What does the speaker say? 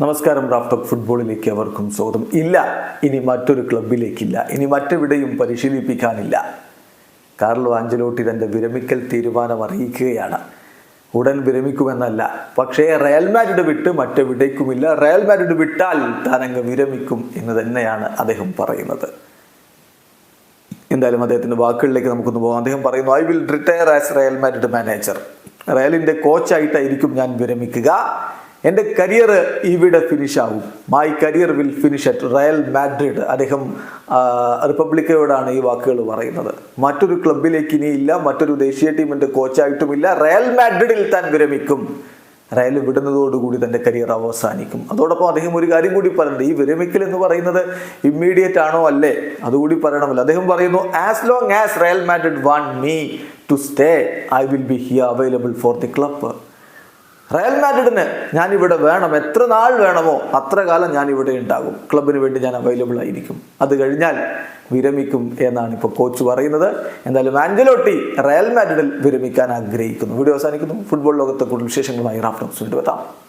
നമസ്കാരം റാഫ്റ്റോക്ക് ഫുട്ബോളിലേക്ക് അവർക്കും സ്വാഗതം. ഇല്ല ഇനി മറ്റൊരു ക്ലബിലേക്കില്ല. ഇനി മറ്റെവിടെയും പരിശീലിപ്പിക്കാനില്ല. കാർലോ ആഞ്ചലോട്ടി തന്റെ വിരമിക്കൽ തീരുമാനം അറിയിക്കുകയാണ്. ഉടൻ വിരമിക്കുമെന്നല്ല പക്ഷേ റയൽ മാഡ്രിഡ് വിട്ട് മറ്റെവിടേക്കുമില്ല. റയൽ മാഡ്രിഡ് വിട്ടാൽ താനങ്ങ് വിരമിക്കും എന്ന് തന്നെയാണ് അദ്ദേഹം പറയുന്നത്. എന്തായാലും അദ്ദേഹത്തിന്റെ വാക്കുകളിലേക്ക് നമുക്കൊന്ന് പോകാം. അദ്ദേഹം പറയുന്നു I will retire as Real Madrid manager റയലിന്റെ കോച്ചായിട്ടായിരിക്കും ഞാൻ വിരമിക്കുക. എന്റെ കരിയർ ഇവിടെ ഫിനിഷ് ആവും. My career will finish at Real Madrid അദ്ദേഹം റിപ്പബ്ലിക്കയോടാണ് ഈ വാക്കുകൾ പറയുന്നത്. മറ്റൊരു ക്ലബിലേക്ക് ഇനിയില്ല മറ്റൊരു ദേശീയ ടീമിന്റെ കോച്ചായിട്ടുമില്ല റയൽ മാഡ്രിഡിൽ താൻ വിരമിക്കും. റയൽ വിടുന്നതോടുകൂടി തന്റെ കരിയർ അവസാനിക്കും. അതോടൊപ്പം അദ്ദേഹം ഒരു കാര്യം കൂടി പറയുന്നുണ്ട്. ഈ വിരമിക്കൽ എന്ന് പറയുന്നത് ഇമ്മീഡിയറ്റ് ആണോ അല്ലേ? അതുകൂടി പറയണമല്ലോ. അദ്ദേഹം പറയുന്നു as long as Real Madrid want me to stay I will be here available for the club Real മാഡ്രിഡിന് ഞാൻ ഇവിടെ വേണം. എത്ര നാൾ വേണമോ അത്ര കാലം ഞാൻ ഇവിടെ ഉണ്ടാകും. ക്ലബിന് വേണ്ടി ഞാൻ അവൈലബിൾ ആയിരിക്കും. അത് കഴിഞ്ഞാൽ വിരമിക്കും എന്നാണ് ഇപ്പോൾ കോച്ച് പറയുന്നത്. എന്തായാലും ആഞ്ചലോട്ടി റയൽ മാഡ്രിഡിൽ വിരമിക്കാൻ ആഗ്രഹിക്കുന്നു. വീഡിയോ അവസാനിക്കുന്നു. ഫുട്ബോൾ ലോകത്തെ കൂടുതൽ വിശേഷങ്ങളുമായി റാഫ്റ്റോക്സ് വീണ്ടും എത്താം.